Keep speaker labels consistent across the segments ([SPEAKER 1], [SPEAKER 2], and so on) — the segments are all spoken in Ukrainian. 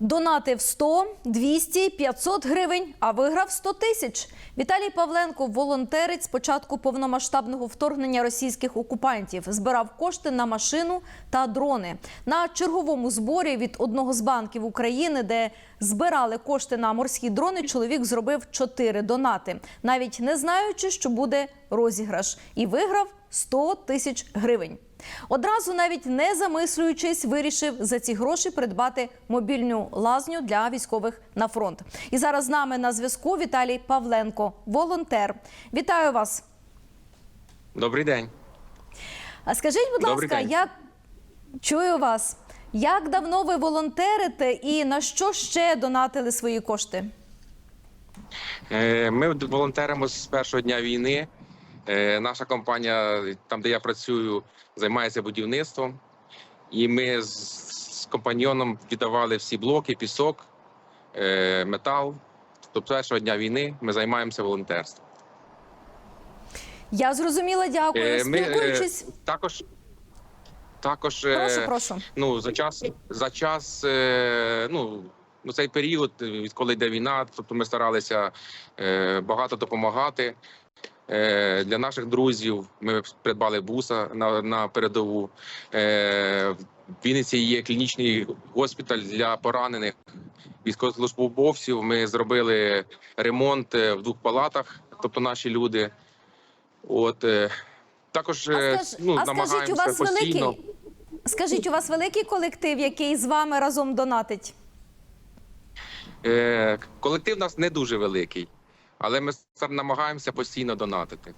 [SPEAKER 1] Донатив 100, 200, 500 гривень, а виграв 100 тисяч. Віталій Павленко, волонтерець з початку повномасштабного вторгнення російських окупантів, збирав кошти на машину та дрони. На черговому зборі від одного з банків України, де збирали кошти на морські дрони, чоловік зробив 4 донати, навіть не знаючи, що буде розіграш, і виграв 100 тисяч гривень. Одразу навіть не замислюючись, вирішив за ці гроші придбати мобільну лазню для військових на фронт. І зараз з нами на зв'язку Віталій Павленко, волонтер. Вітаю вас.
[SPEAKER 2] Добрий день.
[SPEAKER 1] А скажіть, будь
[SPEAKER 2] Добрий
[SPEAKER 1] ласка,
[SPEAKER 2] день.
[SPEAKER 1] як чую вас? Як давно ви волонтерите і на що ще донатили свої кошти?
[SPEAKER 2] Е, Ми волонтеримо з першого дня війни. Е, Наша компанія, там де я працюю, займається будівництвом. І ми з, компаньйоном віддавали всі блоки, пісок, е, метал. Тобто, першого дня війни ми займаємося волонтерством.
[SPEAKER 1] Я зрозуміла, дякую.
[SPEAKER 2] Е, Ми
[SPEAKER 1] Спілкуючись,
[SPEAKER 2] також, також
[SPEAKER 1] прошу, прошу.
[SPEAKER 2] ну за час за час ну. Ну, цей період, відколи йде війна, тобто ми старалися багато допомагати. Е, для наших друзів ми придбали буса на, на передову. Е, в Вінниці є клінічний госпіталь для поранених військовослужбовців. Ми зробили ремонт е, в двох палатах, тобто наші люди. От також
[SPEAKER 1] А, скаж-
[SPEAKER 2] ну,
[SPEAKER 1] а скажіть, у вас
[SPEAKER 2] постійно.
[SPEAKER 1] великий? Скажіть, у вас великий колектив, який з вами разом донатить?
[SPEAKER 2] Е, колектив у нас не дуже великий, але ми намагаємося постійно донатити,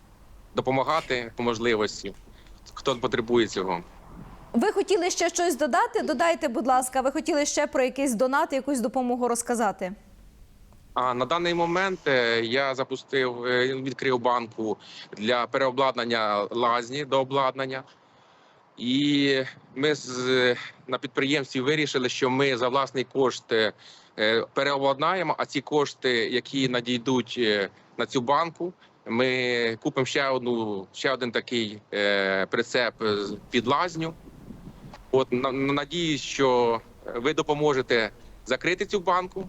[SPEAKER 2] допомагати по можливості, хто потребує цього.
[SPEAKER 1] Ви хотіли ще щось додати? Додайте, будь ласка, ви хотіли ще про якийсь донат, якусь допомогу розказати?
[SPEAKER 2] А на даний момент е, я запустив, е, відкрив банку для переобладнання лазні до обладнання. І ми з, на підприємстві вирішили, що ми за власний кошт е, переобладнаємо, а ці кошти, які надійдуть е, на цю банку, ми купимо ще одну, ще один такий е, прицеп під лазню. От на- на- надіюсь, що ви допоможете закрити цю банку,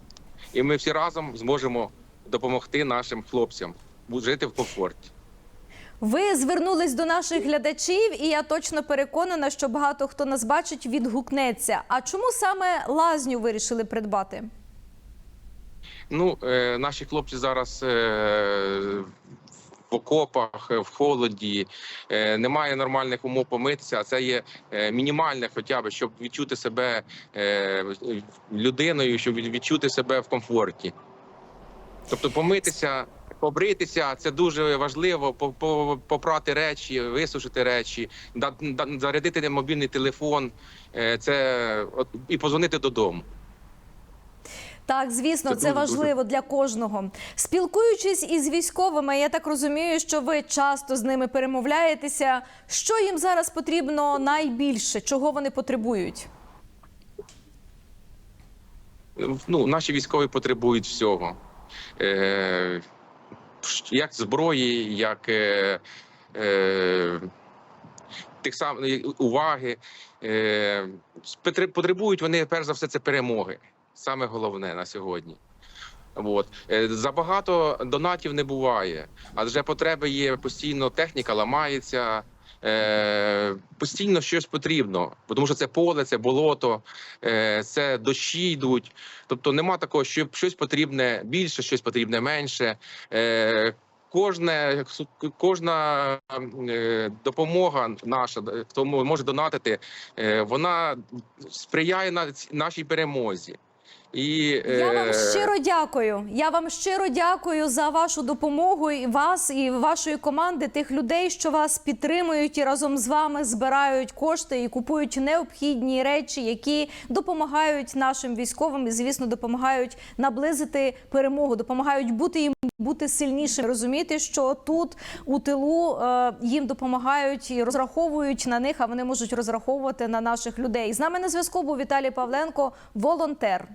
[SPEAKER 2] і ми всі разом зможемо допомогти нашим хлопцям жити в комфорті.
[SPEAKER 1] Ви звернулись до наших глядачів, і я точно переконана, що багато хто нас бачить, відгукнеться. А чому саме лазню вирішили придбати?
[SPEAKER 2] Ну, е, наші хлопці зараз е, в окопах, е, в холоді, е, немає нормальних умов помитися. а Це є е, мінімальне, хоча б, щоб відчути себе людиною, щоб відчути себе в комфорті. Тобто помитися, побритися це дуже важливо. по- по- Попрати речі, висушити речі, зарядити мобільний телефон. е, Це і позвонити додому.
[SPEAKER 1] Так, звісно,
[SPEAKER 2] Це
[SPEAKER 1] важливо для кожного. Спілкуючись із військовими, я так розумію, що ви часто з ними перемовляєтеся. Що їм зараз потрібно найбільше, чого вони потребують?
[SPEAKER 2] ну, наші військові потребують всього. Е, як зброї, як е, е, тих самих уваги. Е, потребують вони перш за все це перемоги. Саме головне на сьогодні. От. Е, Забагато донатів не буває, адже потреби є постійно, техніка ламається, е, постійно щось потрібно, тому що це поле, це болото, е, це дощі йдуть. Тобто нема такого, що щось потрібне більше, щось потрібне менше. Е, Кожне кожна е, допомога наша, хто може донатити, е, вона сприяє на- нашій перемозі. І,
[SPEAKER 1] Я вам
[SPEAKER 2] е,
[SPEAKER 1] щиро дякую. Я вам щиро дякую за вашу допомогу і вас, і вашої команди, тих людей, що вас підтримують і разом з вами збирають кошти і купують необхідні речі, які допомагають нашим військовим і, звісно, допомагають наблизити перемогу, допомагають бути їм. Бути сильнішим, розуміти, що тут у тилу е, їм допомагають і розраховують на них, а вони можуть розраховувати на наших людей. З нами на зв'язку був Віталій Павленко, волонтер.